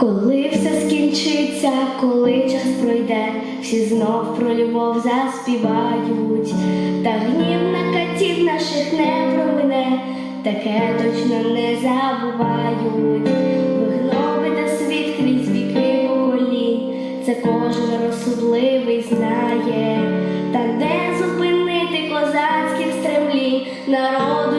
Коли все скінчиться, коли час пройде, всі знов про любов заспівають, та гнів на катів наших не промине, таке точно не забувають, вигнобите світ крізь віки поколінь, це кожен розсудливий знає, та де зупинити козацьких стремлінь? Народ.